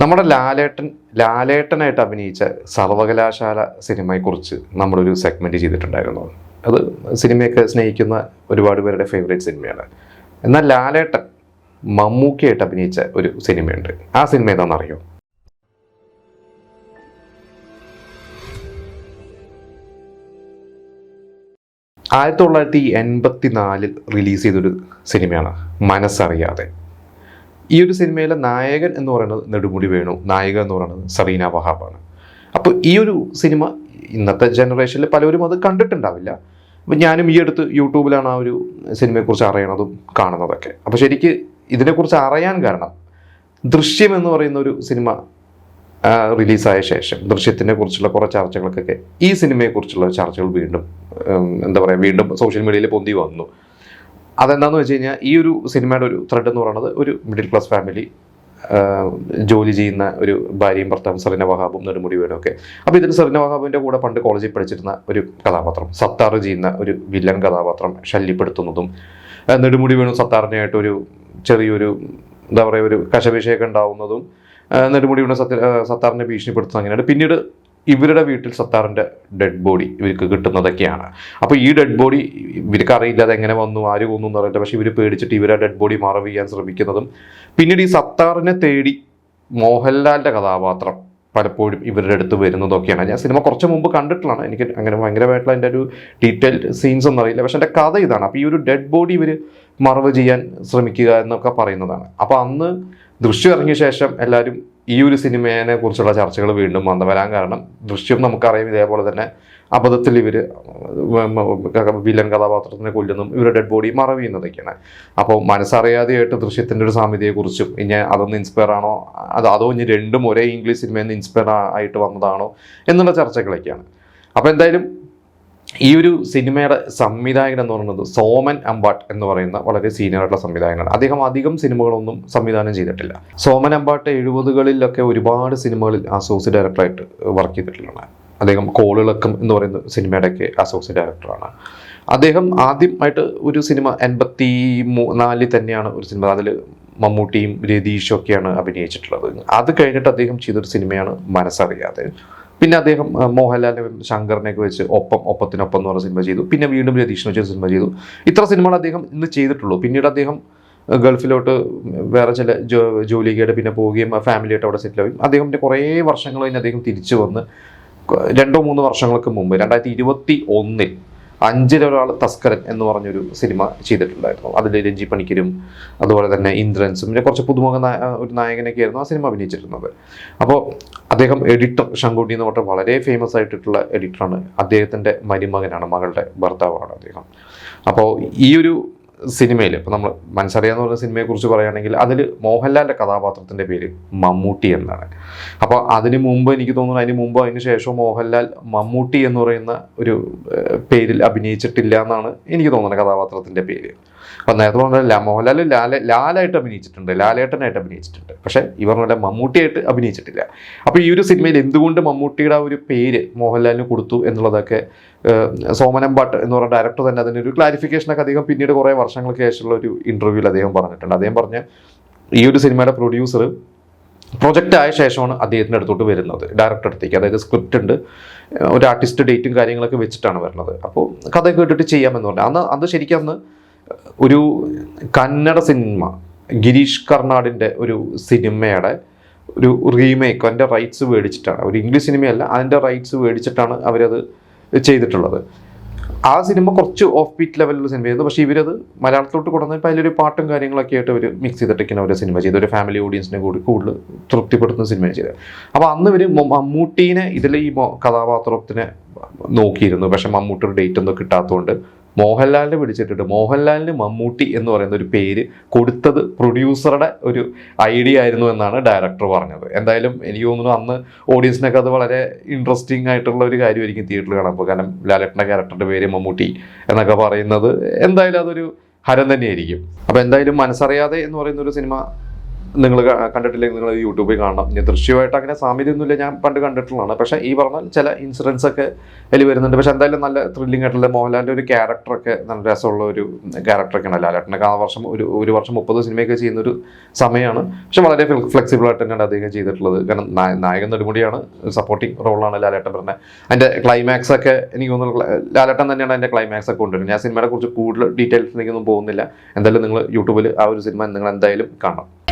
നമ്മുടെ ലാലേട്ടൻ ലാലേട്ടനായിട്ട് അഭിനയിച്ച സർവകലാശാല സിനിമയെക്കുറിച്ച് നമ്മളൊരു സെഗ്മെന്റ് ചെയ്തിട്ടുണ്ടായിരുന്നു. അത് സിനിമയൊക്കെ സ്നേഹിക്കുന്ന ഒരുപാട് പേരുടെ ഫേവറേറ്റ് സിനിമയാണ്. എന്നാൽ ലാലേട്ടൻ മമ്മൂക്കയായിട്ട് അഭിനയിച്ച ഒരു സിനിമയുണ്ട്. ആ സിനിമ ഏതാണെന്നറിയോ ആയിരത്തി തൊള്ളായിരത്തി എൺപത്തി നാലിൽ റിലീസ് ചെയ്തൊരു സിനിമയാണ് മനസ്സറിയാതെ. ഈ ഒരു സിനിമയിലെ നായകൻ എന്ന് പറയുന്നത് നെടുമുടി വേണു. നായിക എന്ന് പറയുന്നത് സറീന വഹാബാണ്. അപ്പോൾ ഈ ഒരു സിനിമ ഇന്നത്തെ ജനറേഷനിൽ പലരും അത് കണ്ടിട്ടുണ്ടാവില്ല. അപ്പം ഞാനും ഈ അടുത്ത് യൂട്യൂബിലാണ് ആ ഒരു സിനിമയെക്കുറിച്ച് അറിയണതും കാണുന്നതൊക്കെ. അപ്പോൾ ശരിക്ക് ഇതിനെക്കുറിച്ച് അറിയാൻ കാരണം ദൃശ്യം എന്ന് പറയുന്ന ഒരു സിനിമ റിലീസായ ശേഷം ദൃശ്യത്തിനെ കുറിച്ചുള്ള കുറേ ചർച്ചകൾക്കൊക്കെ ഈ സിനിമയെക്കുറിച്ചുള്ള ചർച്ചകൾ വീണ്ടും എന്താ പറയുക വീണ്ടും സോഷ്യൽ മീഡിയയിൽ പൊന്തി വന്നു. അതെന്താണെന്ന് വെച്ച് കഴിഞ്ഞാൽ ഈ ഒരു സിനിമയുടെ ഒരു ത്രെഡ് എന്ന് പറയുന്നത് ഒരു മിഡിൽ ക്ലാസ് ഫാമിലി ജോലി ചെയ്യുന്ന ഒരു ഭാര്യയും ഭർത്താവും സെറിന വഹാബും നെടുമുടി വേണു ഒക്കെ. അപ്പോൾ ഇതിൽ സെറിന വഹാബിന്റെ കൂടെ പണ്ട് കോളേജിൽ പഠിച്ചിരുന്ന ഒരു കഥാപാത്രം സത്താർ ചെയ്യുന്ന ഒരു വില്ലൻ കഥാപാത്രം ശല്യപ്പെടുത്തുന്നതും നെടുമുടി വേണു സത്താറിനായിട്ട് ഒരു ചെറിയൊരു എന്താ പറയുക ഒരു കശവിഷയൊക്കെ ഉണ്ടാവുന്നതും നെടുമുടി വേണു സത്യ സത്താറിനെ ഭീഷണിപ്പെടുത്തുന്നത് അങ്ങനെയാണ്. പിന്നീട് ഇവരുടെ വീട്ടിൽ സത്താറിന്റെ ഡെഡ് ബോഡി ഇവർക്ക് കിട്ടുന്നതൊക്കെയാണ്. അപ്പോൾ ഈ ഡെഡ് ബോഡി ഇവർക്ക് അറിയില്ല എങ്ങനെ വന്നു ആര് കൊന്നു എന്ന് അറിയില്ല പക്ഷേ ഇവർ പേടിച്ചിട്ട് ഇവരെ ഡെഡ് ബോഡി മറവ് ചെയ്യാൻ ശ്രമിക്കുന്നതും പിന്നീട് ഈ സത്താറിനെ തേടി മോഹൻലാലിന്റെ കഥാപാത്രം പലപ്പോഴും ഇവരുടെ അടുത്ത് വരുന്നതൊക്കെയാണ്. ഞാൻ സിനിമ കുറച്ച് മുമ്പ് കണ്ടിട്ടുള്ളതാണ്. എനിക്ക് അങ്ങനെ ഭയങ്കരമായിട്ടുള്ള അതിന്റെ ഒരു ഡീറ്റെയിൽഡ് സീൻസ് ഒന്നും അറിയില്ല. പക്ഷേ എന്റെ കഥ ഇതാണ്. അപ്പോൾ ഈ ഒരു ഡെഡ് ബോഡി ഇവർ മറവ് ചെയ്യാൻ ശ്രമിക്കുക എന്നൊക്കെ പറയുന്നതാണ്. അപ്പോൾ അന്ന് ദൃശ്യം ഇറങ്ങിയ ശേഷം എല്ലാവരും ഈ ഒരു സിനിമയെ കുറിച്ചുള്ള ചർച്ചകൾ വീണ്ടും വന്നു വരാൻ കാരണം ദൃശ്യം നമുക്കറിയാം ഇതേപോലെ തന്നെ അബദ്ധത്തിൽ ഇവർ വില്ലൻ കഥാപാത്രത്തിനെ കൊല്ലുന്നതും ഇവരുടെ ഡെഡ് ബോഡി മറവ് ചെയ്യുന്നതൊക്കെയാണ് അപ്പോൾ മനസ്സറിയാതെയായിട്ട് ദൃശ്യത്തിന്റെ ഒരു സാമ്യതയെക്കുറിച്ചും ഇനി അതൊന്ന് ഇൻസ്പയർ ആണോ അത് അതോ ഇനി രണ്ടും ഒരേ ഇംഗ്ലീഷ് സിനിമയിൽ നിന്ന് ഇൻസ്പയർ ആയിട്ട് വന്നതാണോ എന്നുള്ള ചർച്ചകളൊക്കെയാണ്. അപ്പോൾ എന്തായാലും ഈ ഒരു സിനിമയുടെ സംവിധായകൻ എന്ന് പറയുന്നത് സോമൻ അമ്പാട്ട് എന്ന് പറയുന്ന വളരെ സീനിയർ ആയിട്ടുള്ള സംവിധായകനാണ്. അദ്ദേഹം അധികം സിനിമകളൊന്നും സംവിധാനം ചെയ്തിട്ടില്ല. സോമൻ അമ്പാട്ട് എഴുപതുകളിലൊക്കെ ഒരുപാട് സിനിമകളിൽ അസോസിയേറ്റ് ഡയറക്ടറായിട്ട് വർക്ക് ചെയ്തിട്ടുള്ളതാണ്. അദ്ദേഹം കോളിളക്കം എന്ന് പറയുന്ന സിനിമയുടെയൊക്കെ അസോസിയേറ്റ് ഡയറക്ടറാണ് അദ്ദേഹം ആദ്യമായിട്ട് ഒരു സിനിമ എൺപത്തി മൂ നാലിൽ തന്നെയാണ് ഒരു സിനിമ അതിൽ മമ്മൂട്ടിയും രതീഷും ഒക്കെയാണ് അഭിനയിച്ചിട്ടുള്ളത്. അത് കഴിഞ്ഞിട്ട് അദ്ദേഹം ചെയ്തൊരു സിനിമയാണ് മനസ്സറിയാതെ. പിന്നെ അദ്ദേഹം മോഹൻലാലിനും ശങ്കറിനെയൊക്കെ വെച്ച് ഒപ്പം ഒപ്പത്തിനൊപ്പം എന്ന് പറഞ്ഞ സിനിമ ചെയ്തു. പിന്നെ വീണ്ടും രതീഷിനെ വെച്ച് സിനിമ ചെയ്തു. ഇത്ര സിനിമകൾ അദ്ദേഹം ഇന്ന് ചെയ്തിട്ടുള്ളൂ. പിന്നീട് അദ്ദേഹം ഗൾഫിലോട്ട് വേറെ ചില ജോ ജോലിക്കായിട്ട് പിന്നെ പോവുകയും ഫാമിലിയായിട്ട് അവിടെ സെറ്റിൽ ആവുകയും അദ്ദേഹത്തിന്റെ കുറേ വർഷങ്ങൾ കഴിഞ്ഞ് അദ്ദേഹം തിരിച്ചു വന്ന് രണ്ടോ മൂന്ന് വർഷങ്ങൾക്ക് മുമ്പ് രണ്ടായിരത്തി ഇരുപത്തി ഒന്നിൽ അഞ്ചിലൊരാൾ തസ്കരൻ എന്ന് പറഞ്ഞൊരു സിനിമ ചെയ്തിട്ടുണ്ടായിരുന്നു. അതിൽ രഞ്ജി പണിക്കരും അതുപോലെ തന്നെ ഇന്ദ്രൻസും പിന്നെ കുറച്ച് പുതുമുഖ ഒരു നായകനൊക്കെ ആയിരുന്നു ആ സിനിമ അഭിനയിച്ചിരുന്നത്. അപ്പോൾ അദ്ദേഹം എഡിറ്റർ ശങ്കുട്ടി എന്ന് പറഞ്ഞ വളരെ ഫേമസ് ആയിട്ടുള്ള എഡിറ്ററാണ് അദ്ദേഹത്തിന്റെ മരുമകനാണ് മകളുടെ ഭർത്താവാണ് അദ്ദേഹം. അപ്പോൾ ഈ ഒരു സിനിമയിൽ ഇപ്പോൾ നമ്മൾ മനസ്സറിയാന്ന് പറഞ്ഞ സിനിമയെക്കുറിച്ച് പറയുകയാണെങ്കിൽ അതിൽ മോഹൻലാലിന്റെ കഥാപാത്രത്തിന്റെ പേര് മമ്മൂട്ടി എന്നാണ്. അപ്പോൾ അതിന് മുമ്പ് എനിക്ക് തോന്നുന്നു അതിന് മുമ്പ് അതിന് ശേഷം മോഹൻലാൽ മമ്മൂട്ടി എന്ന് പറയുന്ന ഒരു പേരിൽ അഭിനയിച്ചിട്ടില്ല എന്നാണ് എനിക്ക് തോന്നുന്നത് കഥാപാത്രത്തിന്റെ പേര്. അപ്പം നേരത്തെ പറഞ്ഞ മോഹൻലാൽ ലാല ലാലായിട്ട് അഭിനയിച്ചിട്ടുണ്ട് ലാലേട്ടനായിട്ട് അഭിനയിച്ചിട്ടുണ്ട്. പക്ഷേ ഇവർ പറഞ്ഞ മമ്മൂട്ടിയായിട്ട് അഭിനയിച്ചിട്ടില്ല. അപ്പോൾ ഈ ഒരു സിനിമയിൽ എന്തുകൊണ്ട് മമ്മൂട്ടിയുടെ ആ ഒരു പേര് മോഹൻലാലിന് കൊടുത്തു എന്നുള്ളതൊക്കെ ഏഹ്, സോമനം ഭട്ട് എന്ന് പറഞ്ഞ ഡയറക്ടർ തന്നെ അതിനൊരു ക്ലാരിഫിക്കേഷനൊക്കെ അദ്ദേഹം പിന്നീട് കുറേ വർഷങ്ങൾക്ക് ശേഷമുള്ള ഒരു ഇന്റർവ്യൂവിൽ അദ്ദേഹം പറഞ്ഞിട്ടുണ്ട്. അദ്ദേഹം പറഞ്ഞ ഈ ഒരു സിനിമയുടെ പ്രൊഡ്യൂസർ പ്രൊജക്റ്റ് ആയ ശേഷമാണ് അദ്ദേഹത്തിന്റെ അടുത്തോട്ട് വരുന്നത് ഡയറക്ടർ അടുത്തേക്ക്. അതായത് സ്ക്രിപ്റ്റ് ഉണ്ട് ഒരു ആർട്ടിസ്റ്റ് ഡേറ്റും കാര്യങ്ങളൊക്കെ വെച്ചിട്ടാണ് വരുന്നത്. അപ്പോൾ കഥ കേട്ടിട്ട് ചെയ്യാമെന്ന് പറഞ്ഞു. അന്ന് അത് ശരിക്കും അന്ന് ഒരു കന്നഡ സിനിമ ഗിരീഷ് കർണാടിന്റെ ഒരു സിനിമയുടെ ഒരു റീമേക്ക് അതിന്റെ റൈറ്റ്സ് മേടിച്ചിട്ടാണ്. ഒരു ഇംഗ്ലീഷ് സിനിമയല്ല അതിന്റെ റൈറ്റ്സ് മേടിച്ചിട്ടാണ് അവരത് ചെയ്തിട്ടുള്ളത്. ആ സിനിമ കുറച്ച് ഓഫ് ബീറ്റ് ലെവലിലുള്ള സിനിമയായിരുന്നു പക്ഷേ ഇവരത് മലയാളത്തിലോട്ട് കൊണ്ടുവന്നപ്പോൾ അതിലൊരു പാട്ടും കാര്യങ്ങളൊക്കെ ആയിട്ട് അവർ മിക്സ് ചെയ്തിട്ടൊക്കെയാണ് അവർ സിനിമ ചെയ്ത് ഒരു ഫാമിലി ഓഡിയൻസിനെ കൂടി കൂടുതൽ തൃപ്തിപ്പെടുത്തുന്ന സിനിമയാണ് ചെയ്തത്. അപ്പോൾ അന്ന് ഇവർ മമ്മൂട്ടീനെ ഇതിൽ ഈ കഥാപാത്രത്തിനെ നോക്കിയിരുന്നു. പക്ഷേ മമ്മൂട്ടിയുടെ ഡേറ്റ് ഒന്നും കിട്ടാത്തതുകൊണ്ട് മോഹൻലാലിനെ പിടിച്ചിട്ടിട്ട് മോഹൻലാലിന് മമ്മൂട്ടി എന്ന് പറയുന്ന ഒരു പേര് കൊടുത്തത് പ്രൊഡ്യൂസറുടെ ഒരു ഐഡിയ ആയിരുന്നു എന്നാണ് ഡയറക്ടർ പറഞ്ഞത്. എന്തായാലും എനിക്ക് തോന്നുന്നു അന്ന് ഓഡിയൻസിനൊക്കെ അത് വളരെ ഇൻട്രസ്റ്റിംഗ് ആയിട്ടുള്ള ഒരു കാര്യമായിരിക്കും തിയേറ്ററിൽ കാണാൻ കാരണം ലാലേട്ടന്റെ ക്യാരക്ടറിന്റെ പേര് മമ്മൂട്ടി എന്നൊക്കെ പറയുന്നത് എന്തായാലും അതൊരു ഹരം തന്നെയായിരിക്കും. അപ്പോൾ എന്തായാലും മനസ്സറിയാതെ എന്ന് പറയുന്ന ഒരു സിനിമ നിങ്ങൾ കണ്ടിട്ടില്ലെങ്കിൽ നിങ്ങൾ യൂട്യൂബിൽ കാണണം. ഇനി ദൃശ്യമായിട്ട് അങ്ങനെ സാമ്യതയൊന്നുമില്ല. ഞാൻ പണ്ട് കണ്ടിട്ടുള്ളതാണ്. പക്ഷേ ഈ പറഞ്ഞ ചില ഇൻസിഡൻസ് ഒക്കെ അതിൽ വരുന്നുണ്ട്. പക്ഷെ എന്തായാലും നല്ല ത്രില്ലിംഗ് ആയിട്ടുള്ള മോഹൻലാലിന്റെ ഒരു ക്യാരക്ടറൊക്കെ നല്ല രസമുള്ള ഒരു ക്യാരക്ടറൊക്കെയാണ് ലാലേട്ടനൊക്കെ ആ വർഷം ഒരു ഒരു വർഷം മുപ്പത് സിനിമയൊക്കെ ചെയ്യുന്ന ഒരു സമയമാണ്. പക്ഷെ വളരെ ഫ്ലെക്സിബിൾ ആയിട്ട് തന്നെയാണ് അദ്ദേഹം ചെയ്തിട്ടുള്ളത്. കാരണം നായ- നായകൻ നെടുമുടിയാണ് സപ്പോർട്ടിങ് റോളാണ് ലാലേട്ടൻ പറഞ്ഞത്. അതിന്റെ ക്ലൈമാക്സ് ഒക്കെ എനിക്ക് തോന്നുന്നു ലാലേട്ടൻ തന്നെയാണ് അതിന്റെ ക്ലൈമാക്സ് ഒക്കെ കൊണ്ടുവരുന്നത്. ഞാൻ സിനിമയെ കുറിച്ച് കൂടുതൽ ഡീറ്റെയിൽസിലേക്കൊന്നും പോകുന്നില്ല. എന്തായാലും നിങ്ങൾ യൂട്യൂബിൽ ആ ഒരു സിനിമ നിങ്ങൾ എന്തായാലും കാണണം.